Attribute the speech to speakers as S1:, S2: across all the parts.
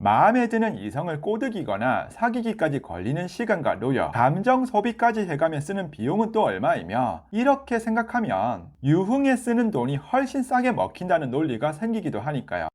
S1: 마음에 드는 이성을 꼬드기거나 사귀기까지 걸리는 시간과 노력, 감정 소비까지 해가며 쓰는 비용은 또 얼마이며 이렇게 생각하면 유흥에 쓰는 돈이 훨씬 싸게 먹힌다는 논리가 생기기도 하니까요.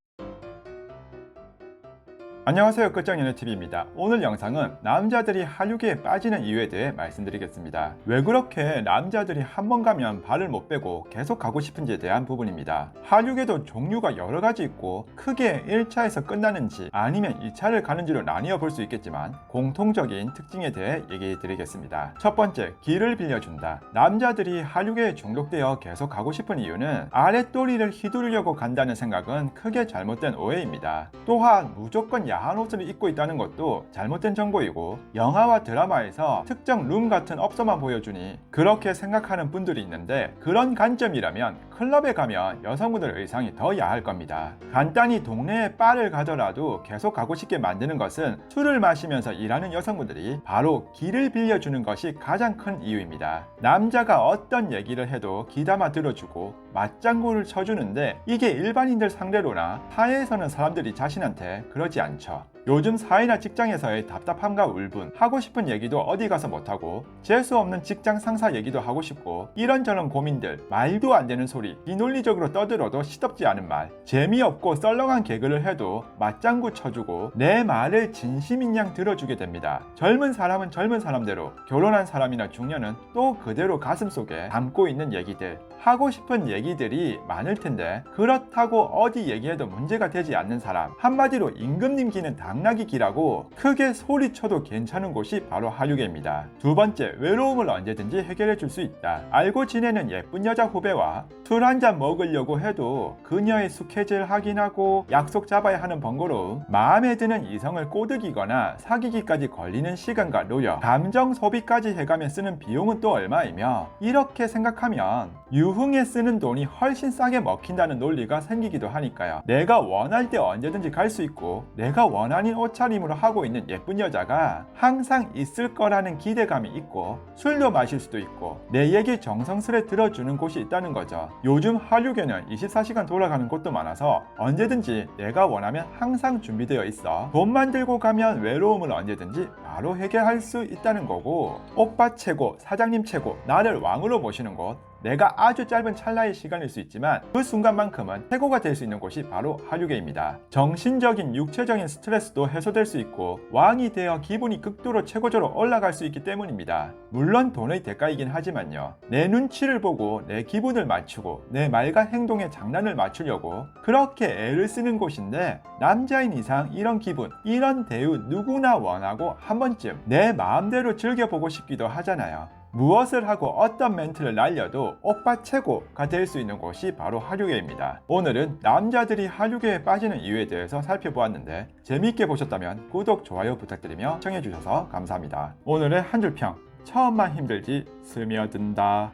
S1: 안녕하세요 끝장연애TV입니다. 오늘 영상은 남자들이 한류계에 빠지는 이유에 대해 말씀드리겠습니다. 왜 그렇게 남자들이 한 번 가면 발을 못 빼고 계속 가고 싶은지에 대한 부분입니다. 한류계도 종류가 여러 가지 있고 크게 1차에서 끝나는지 아니면 2차를 가는지로 나뉘어 볼 수 있겠지만 공통적인 특징에 대해 얘기해 드리겠습니다. 첫 번째, 길을 빌려준다. 남자들이 한류계에 중독되어 계속 가고 싶은 이유는 아랫도리를 휘두르려고 간다는 생각은 크게 잘못된 오해입니다. 또한 무조건 야한 옷을 입고 있다는 것도 잘못된 정보이고 영화와 드라마에서 특정 룸 같은 업소만 보여주니 그렇게 생각하는 분들이 있는데 그런 관점이라면 클럽에 가면 여성분들 의상이 더 야할 겁니다. 간단히 동네에 바를 가더라도 계속 가고 싶게 만드는 것은 술을 마시면서 일하는 여성분들이 바로 길을 빌려주는 것이 가장 큰 이유입니다. 남자가 어떤 얘기를 해도 귀담아 들어주고 맞장구를 쳐주는데 이게 일반인들 상대로나 사회에서는 사람들이 자신한테 그러지 않죠. 요즘 사회나 직장에서의 답답함과 울분, 하고 싶은 얘기도 어디 가서 못하고, 재수 없는 직장 상사 얘기도 하고 싶고, 이런저런 고민들, 말도 안 되는 소리, 비논리적으로 떠들어도 시덥지 않은 말, 재미없고 썰렁한 개그를 해도 맞장구 쳐주고, 내 말을 진심인 양 들어주게 됩니다. 젊은 사람은 젊은 사람대로, 결혼한 사람이나 중년은 또 그대로 가슴 속에 담고 있는 얘기들, 하고 싶은 얘기들이 많을 텐데 그렇다고 어디 얘기해도 문제가 되지 않는 사람 한마디로 임금님 기는 당나귀 기라고 크게 소리쳐도 괜찮은 곳이 바로 하류계입니다. 두 번째 외로움을 언제든지 해결해 줄 수 있다. 알고 지내는 예쁜 여자 후배와 술 한 잔 먹으려고 해도 그녀의 스케줄 확인하고 약속 잡아야 하는 번거로움 마음에 드는 이성을 꼬드기거나 사귀기까지 걸리는 시간과 노력 감정 소비까지 해가며 쓰는 비용은 또 얼마이며 이렇게 생각하면 유흥에 쓰는 돈이 훨씬 싸게 먹힌다는 논리가 생기기도 하니까요. 내가 원할 때 언제든지 갈 수 있고 내가 원하는 옷차림으로 하고 있는 예쁜 여자가 항상 있을 거라는 기대감이 있고 술도 마실 수도 있고 내 얘기 정성스레 들어주는 곳이 있다는 거죠. 요즘 한류계는 24시간 돌아가는 곳도 많아서 언제든지 내가 원하면 항상 준비되어 있어. 돈만 들고 가면 외로움을 언제든지 바로 해결할 수 있다는 거고 오빠 최고, 사장님 최고, 나를 왕으로 모시는 곳 내가 아주 짧은 찰나의 시간일 수 있지만 그 순간만큼은 최고가 될 수 있는 곳이 바로 한류계입니다. 정신적인 육체적인 스트레스도 해소될 수 있고 왕이 되어 기분이 극도로 최고조로 올라갈 수 있기 때문입니다. 물론 돈의 대가이긴 하지만요. 내 눈치를 보고 내 기분을 맞추고 내 말과 행동에 장난을 맞추려고 그렇게 애를 쓰는 곳인데 남자인 이상 이런 기분, 이런 대우 누구나 원하고 한 번쯤 내 마음대로 즐겨보고 싶기도 하잖아요. 무엇을 하고 어떤 멘트를 날려도 오빠 최고가 될 수 있는 곳이 바로 하류계입니다. 오늘은 남자들이 하류계에 빠지는 이유에 대해서 살펴보았는데 재미있게 보셨다면 구독, 좋아요 부탁드리며 시청해주셔서 감사합니다. 오늘의 한 줄 평. 처음만 힘들지 스며든다.